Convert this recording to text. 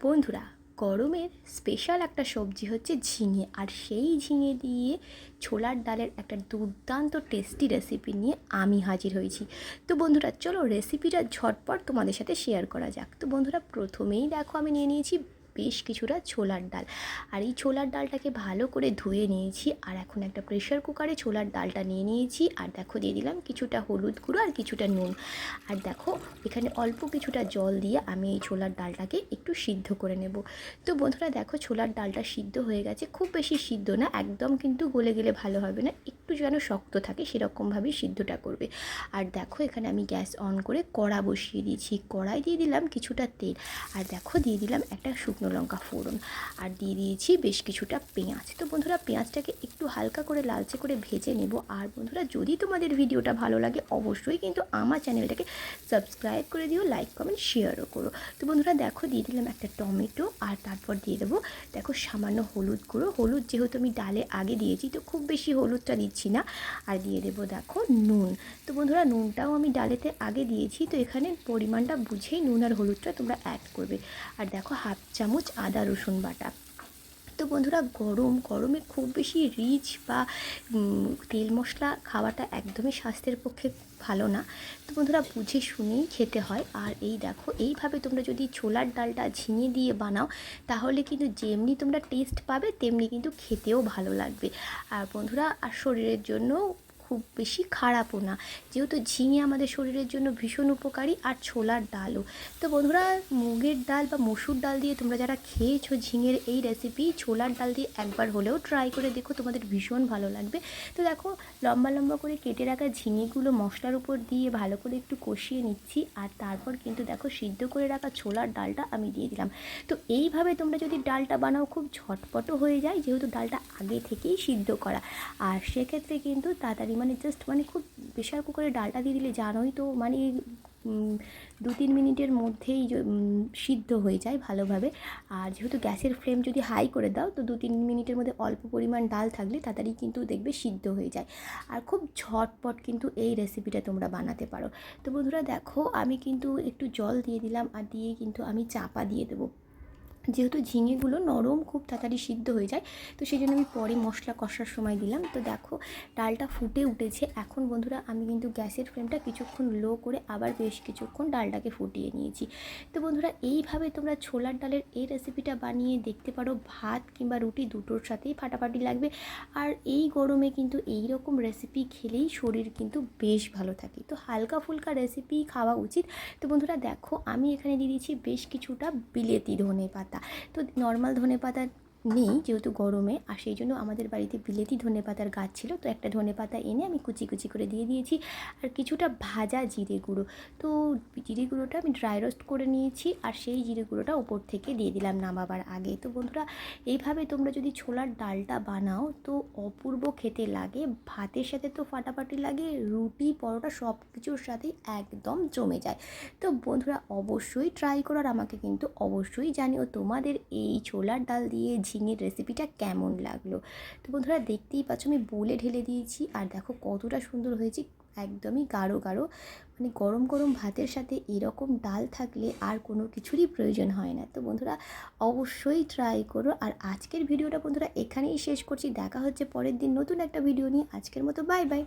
বন্ধুরা, গরমের স্পেশাল একটা সবজি হচ্ছে ঝিঙে। আর সেই ঝিঙে দিয়ে ছোলার ডালের একটা দুর্দান্ত টেস্টি রেসিপি নিয়ে আমি হাজির হয়েছি। তো বন্ধুরা, চলো রেসিপিটা ঝটপট তোমাদের সাথে শেয়ার করা যাক। তো বন্ধুরা, প্রথমেই দেখো আমি নিয়ে নিয়েছি বেশ কিছুটা ছোলার ডাল। আর এই ছোলার ডালটাকে ভালো করে ধুয়ে নিয়েছি। আর এখন একটা প্রেশার কুকারে ছোলার ডালটা নিয়ে নিয়েছি। আর দেখো, দিয়ে দিলাম কিছুটা হলুদ গুঁড়ো আর কিছুটা নুন। আর দেখো, এখানে অল্প কিছুটা জল দিয়ে আমি এই ছোলার ডালটাকে একটু সিদ্ধ করে নেব। তো বন্ধুরা, দেখো, ছোলার ডালটা সিদ্ধ হয়ে গেছে। খুব বেশি সিদ্ধ না, একদম কিন্তু গলে গেলে ভালো হবে না। একটু যেন শক্ত থাকে সেরকমভাবেই সিদ্ধটা করবে। আর দেখো, এখানে আমি গ্যাস অন করে কড়া বসিয়ে দিয়েছি। কড়াই দিয়ে দিলাম কিছুটা তেল। আর দেখো, দিয়ে দিলাম একটা শুকনো লঙ্কা ফোড়ন আর দিয়ে দিয়েছি বেশ কিছুটা পেঁয়াজ। তো বন্ধুরা, পেঁয়াজটাকে একটু হালকা করে লালচে করে ভেজে নেব। আর বন্ধুরা, যদি তোমাদের ভিডিওটা ভালো লাগে, অবশ্যই কিন্তু আমার চ্যানেলটাকে সাবস্ক্রাইব করে দিও, লাইক, কমেন্ট, শেয়ারও করো। তো বন্ধুরা, দেখো, দিয়ে দিলাম একটা টমেটো আর তারপর দিয়ে দেবো, দেখো, সামান্য হলুদ গুঁড়ো। হলুদ যেহেতু আমি ডালে আগে দিয়েছি, তো খুব বেশি হলুদটা দিচ্ছি না। আর দিয়ে দেবো, দেখো, নুন। তো বন্ধুরা, নুনটাও আমি ডালেতে আগে দিয়েছি, তো এখানে পরিমাণটা বুঝেই নুন আর হলুদটা তোমরা অ্যাড করবে। আর দেখো, হাফ চামচ আদা রসুন বাটা। তো বন্ধুরা, গরম, গরমে খুব বেশি রিচ বা তেল মশলা খাওয়াটা একদমই স্বাস্থ্যের পক্ষে ভালো না। তো বন্ধুরা, বুঝে শুনেই খেতে হয়। আর এই দেখো, এইভাবে তোমরা যদি ছোলার ডালটা ঝিঙে দিয়ে বানাও, তাহলে কিন্তু যেমনি তোমরা টেস্ট পাবে, তেমনি কিন্তু খেতেও ভালো লাগবে। আর বন্ধুরা, আর শরীরের জন্য খুব বেশি খারাপও না। যেহেতু ঝিঙে আমাদের শরীরের জন্য ভীষণ উপকারী আর ছোলার ডালও। তো বন্ধুরা, মুগের ডাল বা মসুর ডাল দিয়ে তোমরা যারা খেয়েছো ঝিঙের এই রেসিপি ছোলার ডাল দিয়ে একবার হলেও ট্রাই করে দেখো, তোমাদের ভীষণ ভালো লাগবে। তো দেখো, লম্বা লম্বা করে কেটে রাখা ঝিঙেগুলো মশলার উপর দিয়ে ভালো করে একটু কষিয়ে নিচ্ছি। আর তারপর কিন্তু দেখো, সিদ্ধ করে রাখা ছোলার ডালটা আমি দিয়ে দিলাম। তো এইভাবে তোমরা যদি ডালটা বানাও, খুব ঝটপটও হয়ে যায়, যেহেতু ডালটা আগে থেকেই সিদ্ধ করা। আর সেক্ষেত্রে কিন্তু তাড়াতাড়ি মানে জাস্ট মানে খুব প্রেশার কুকারে ডালটা দিয়ে দিলে জানোই তো মানে দু তিন মিনিটের মধ্যেই সিদ্ধ হয়ে যায় ভালোভাবে। আর যেহেতু গ্যাসের ফ্লেম যদি হাই করে দাও, তো দু তিন মিনিটের মধ্যে অল্প পরিমাণ ডাল থাকলে তাড়াতাড়ি কিন্তু দেখবে সিদ্ধ হয়ে যায়। আর খুব ঝটপট কিন্তু এই রেসিপিটা তোমরা বানাতে পারো। তো বন্ধুরা দেখো, আমি কিন্তু একটু জল দিয়ে দিলাম আর দিয়ে কিন্তু আমি চাপা দিয়ে দেবো। যেহেতু ঝিঙেগুলো নরম খুব তাড়াতাড়ি সিদ্ধ হয়ে যায়, তো সেই জন্য আমি পরে মশলা কষার সময় দিলাম। তো দেখো, ডালটা ফুটে উঠেছে। এখন বন্ধুরা, আমি কিন্তু গ্যাসের ফ্লেমটা কিছুক্ষণ লো করে আবার বেশ কিছুক্ষণ ডালটাকে ফুটিয়ে নিয়েছি। তো বন্ধুরা, এইভাবে তোমরা ছোলার ডালের এই রেসিপিটা বানিয়ে দেখতে পারো। ভাত কিংবা রুটি দুটোর সাথেই ফাটাফাটি লাগবে। আর এই গরমে কিন্তু এই রকম রেসিপি খেলেই শরীর কিন্তু বেশ ভালো থাকে। তো হালকা ফুলকা রেসিপি খাওয়া উচিত। তো বন্ধুরা, দেখো, আমি এখানে দিয়ে দিয়েছি বেশ কিছুটা বিলেতি ধনে পাতা তো নর্মাল ধনে পাতা নেই যেহেতু গরমে, আর সেই জন্য আমাদের বাড়িতে বিলেতি ধনে পাতার গাছ ছিল, তো একটা ধনে পাতা এনে আমি কুচি কুচি করে দিয়ে দিয়েছি। আর কিছুটা ভাজা জিরে গুঁড়ো। তো জিরে গুঁড়োটা আমি ড্রাই রোস্ট করে নিয়েছি, আর সেই জিরে গুঁড়োটা ওপর থেকে দিয়ে দিলাম নামাবার আগে। তো বন্ধুরা, এইভাবে তোমরা যদি ছোলার ডালটা বানাও, তো অপূর্ব খেতে লাগে। ভাতের সাথে তো ফাটাফাটি লাগে, রুটি, পরোটা সব কিছুর সাথেই একদম জমে যায়। তো বন্ধুরা, অবশ্যই ট্রাই করার আমাকে কিন্তু অবশ্যই জানিও তোমাদের এই ছোলার ডাল দিয়ে ঝিঙের রেসিপিটা কেমন লাগল? তো বন্ধুরা দেখতেই পাচ্ছ, আমি বলে ঢেলে দিয়েছি। আর দেখো কতটা সুন্দর হয়েছে, একদমই গাঢ় গাঢ়। মানে গরম গরম ভাতের সাথে এরকম ডাল থাকলে আর কোনো কিছুরই প্রয়োজন হয় না। তো বন্ধুরা অবশ্যই ট্রাই করো। আর আজকের ভিডিওটা বন্ধুরা এখানেই শেষ করছি। দেখা হচ্ছে পরের দিন নতুন একটা ভিডিও নিয়ে। আজকের মতো বাই বাই